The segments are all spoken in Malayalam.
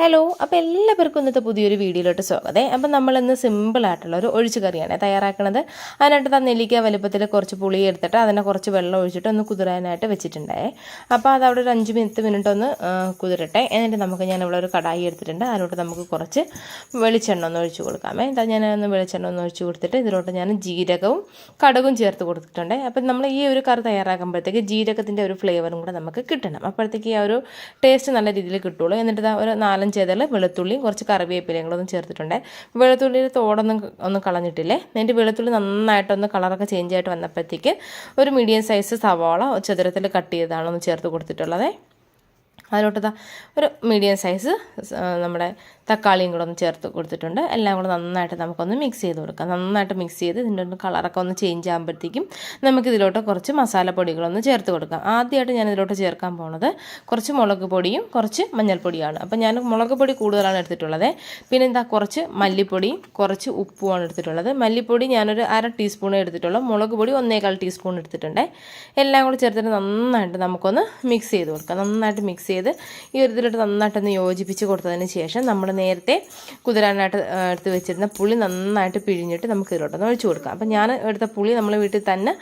ഹലോ അപ്പോൾ എല്ലാവർക്കും ഇന്നത്തെ പുതിയൊരു വീഡിയോയിലോട്ട് സ്വാഗതം. അപ്പം നമ്മളിന്ന് സിമ്പിളായിട്ടുള്ള ഒരു ഒഴിച്ചു കറിയാണ് തയ്യാറാക്കുന്നത്. അതിനായിട്ട് തന്നെ നെല്ലിക്ക വലുപ്പത്തിൽ കുറച്ച് പുളി എടുത്തിട്ട് അതിനെ കുറച്ച് വെള്ളം ഒഴിച്ചിട്ട് ഒന്ന് കുതിരാനായിട്ട് വെച്ചിട്ടുണ്ടായേ അപ്പോൾ അത് അവിടെ ഒരു അഞ്ച് മിനിറ്റ് മിനിറ്റ് ഒന്ന് കുതിരട്ടെ. എന്നിട്ട് നമുക്ക് ഞാൻ ഇവിടെ ഒരു കടായി എടുത്തിട്ടുണ്ട്. അതിലോട്ട് നമുക്ക് കുറച്ച് വെളിച്ചെണ്ണ ഒന്ന് ഒഴിച്ചു കൊടുക്കാമേ. എന്താ ഞാൻ ഒന്ന് വെളിച്ചെണ്ണ ഒന്ന് ഒഴിച്ചു കൊടുത്തിട്ട് ഇതിലോട്ട് ഞാൻ ജീരകവും കടുകും ചേർത്ത് കൊടുത്തിട്ടുണ്ട്. അപ്പം നമ്മൾ ഈ ഒരു കറി തയ്യാറാക്കുമ്പോഴത്തേക്ക് ജീരകത്തിന്റെ ഒരു ഫ്ലേവറും കൂടെ നമുക്ക് കിട്ടണം. അപ്പോഴത്തേക്ക് ആ ഒരു ടേസ്റ്റ് നല്ല രീതിയിൽ കിട്ടുള്ളൂ. എന്നിട്ട് ഒരു ഒരു നാലഞ്ച് ഇതിൽ വെളുത്തുള്ളിയും കുറച്ച് കറിവേപ്പിലയും ചേർത്തിട്ടുണ്ട്. വെളുത്തുള്ളിയുടെ തോടൊന്നും ഒന്ന് കളഞ്ഞിട്ടില്ലേ? എന്നിട്ട് വെളുത്തുള്ളി നന്നായിട്ടൊന്ന് കളറൊക്കെ ചേഞ്ച് ആയിട്ട് വന്നപ്പോഴത്തേക്ക് ഒരു മീഡിയം സൈസ് സവാള ചതുരത്തിൽ കട്ട് ചെയ്തതാണ് ഒന്ന് ചേർത്ത് കൊടുത്തിട്ടുള്ളത്. അതിലോട്ട് ഒരു മീഡിയം സൈസ് നമ്മുടെ തക്കാളിയും കൂടെ ഒന്ന് ചേർത്ത് കൊടുത്തിട്ടുണ്ട്. എല്ലാം കൂടെ നന്നായിട്ട് നമുക്കൊന്ന് മിക്സ് ചെയ്ത് കൊടുക്കാം. നന്നായിട്ട് മിക്സ് ചെയ്ത് ഇതിന്റെ ഒന്ന് കളറൊക്കെ ഒന്ന് ചേഞ്ച് ആകുമ്പോഴത്തേക്കും നമുക്കിതിലോട്ട് കുറച്ച് മസാലപ്പൊടികളൊന്ന് ചേർത്ത് കൊടുക്കാം. ആദ്യമായിട്ട് ഞാൻ ഇതിലോട്ട് ചേർക്കാൻ പോണത് കുറച്ച് മുളക് പൊടിയും കുറച്ച് മഞ്ഞൾപ്പൊടിയാണ് അപ്പോൾ ഞാൻ മുളക് പൊടി കൂടുതലാണ് എടുത്തിട്ടുള്ളത്. പിന്നെ എന്താ കുറച്ച് മല്ലിപ്പൊടിയും കുറച്ച് ഉപ്പുമാണ് എടുത്തിട്ടുള്ളത്. മല്ലിപ്പൊടി ഞാനൊരു അര ടീസ്പൂൺ എടുത്തിട്ടുള്ളൂ. മുളക് പൊടി ഒന്നേകാൽ ടീസ്പൂൺ എടുത്തിട്ടുണ്ട്. എല്ലാം കൂടെ ചേർത്തിട്ട് നന്നായിട്ട് നമുക്കൊന്ന് മിക്സ് ചെയ്ത് കൊടുക്കാം. നന്നായിട്ട് മിക്സ് ചെയ്ത് ഈ ഒരു ഇതിലോട്ട് നന്നായിട്ടൊന്ന് യോജിപ്പിച്ച് കൊടുത്തതിന് ശേഷം നമ്മൾ നേരത്തെ കുതിരാനായിട്ട് എടുത്ത് വെച്ചിരുന്ന പുളി നന്നായിട്ട് പിഴിഞ്ഞിട്ട് നമുക്ക് ഇതിലോട്ടൊന്ന് ഒഴിച്ചു കൊടുക്കാം. അപ്പം ഞാൻ എടുത്ത പുളി നമ്മൾ വീട്ടിൽ തന്നെ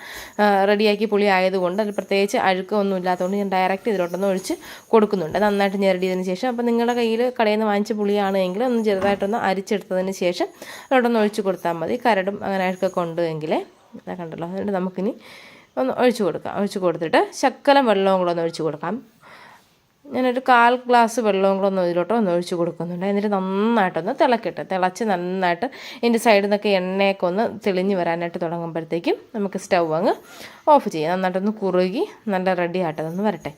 റെഡിയാക്കി പുളി ആയതുകൊണ്ട് അതിൽ പ്രത്യേകിച്ച് അഴുക്കൊന്നും ഇല്ലാത്തതുകൊണ്ട് ഞാൻ ഡയറക്റ്റ് ഇതിലോട്ടൊന്ന് ഒഴിച്ച് കൊടുക്കുന്നുണ്ട്. നന്നായിട്ട് ഞെരടിയതിന് ശേഷം അപ്പം നിങ്ങളുടെ കയ്യിൽ കടയിൽ നിന്ന് വാങ്ങിച്ച പുളിയാണെങ്കിൽ ഒന്ന് ചെറുതായിട്ടൊന്ന് അരിച്ചെടുത്തതിന് ശേഷം അതിലോട്ടൊന്ന് ഒഴിച്ച് കൊടുത്താൽ മതി. കരടും അങ്ങനെ അഴുക്കൊക്കെ ഉണ്ട് എങ്കിൽ കണ്ടല്ലോ. അതുകൊണ്ട് നമുക്കിനി ഒന്ന് ഒഴിച്ചു കൊടുക്കാം. ഒഴിച്ചു കൊടുത്തിട്ട് ശക്കലം വെള്ളവും കൂടെ ഒന്ന് ഒഴിച്ചു കൊടുക്കാം. ഞാനൊരു കാൽ ഗ്ലാസ് വെള്ളവും കൂടെ ഒന്ന് ഇതിലോട്ട് ഒന്ന് ഒഴിച്ച് കൊടുക്കുന്നുണ്ട്. എന്നിട്ട് നന്നായിട്ടൊന്ന് തിളക്കിട്ട്. തിളച്ച് നന്നായിട്ട് ഇതിന്റെ സൈഡിൽ നിന്നൊക്കെ എണ്ണയൊക്കെ ഒന്ന് തെളിഞ്ഞ് വരാനായിട്ട് തുടങ്ങുമ്പോഴത്തേക്കും നമുക്ക് സ്റ്റൗ അങ്ങ് ഓഫ് ചെയ്യാം. നന്നായിട്ടൊന്ന് കുറുകി നല്ല റെഡി ആയിട്ടതൊന്ന് വരട്ടെ.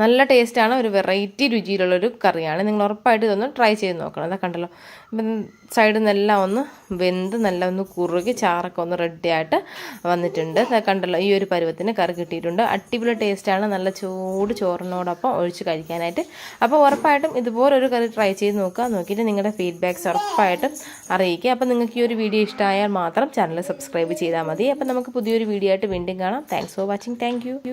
നല്ല ടേസ്റ്റാണ് ഒരു വെറൈറ്റി രുചിയിലുള്ളൊരു കറിയാണ്. നിങ്ങൾ ഉറപ്പായിട്ട് ഇതൊന്ന് ട്രൈ ചെയ്ത് നോക്കണം. അതാ കണ്ടല്ലോ. സൈഡിൽ നിന്നെല്ലാം ഒന്ന് വെന്ത് നല്ല ഒന്ന് കുറുകി ചാറൊക്കെ ഒന്ന് റെഡി ആയിട്ട് വന്നിട്ടുണ്ട്. കണ്ടല്ലോ ഈ ഒരു പരുവത്തിന് കറി കിട്ടിയിട്ടുണ്ട്. അടിപൊളി ടേസ്റ്റാണ് നല്ല ചൂട് ചോറിനോടൊപ്പം ഒഴിച്ച് കഴിക്കാനായിട്ട്. അപ്പോൾ ഉറപ്പായിട്ടും ഇതുപോലൊരു കറി ട്രൈ ചെയ്ത് നോക്കുക. നോക്കിയിട്ട് നിങ്ങളുടെ ഫീഡ്ബാക്ക്സ് ഉറപ്പായിട്ടും അറിയിക്കുക. അപ്പോൾ നിങ്ങൾക്ക് ഈ ഒരു വീഡിയോ ഇഷ്ടമായാൽ മാത്രം ചാനൽ സബ്സ്ക്രൈബ് ചെയ്താൽ മതി. അപ്പോൾ നമുക്ക് പുതിയൊരു വീഡിയോ ആയിട്ട് വീണ്ടും കാണാം. Thanks for watching thank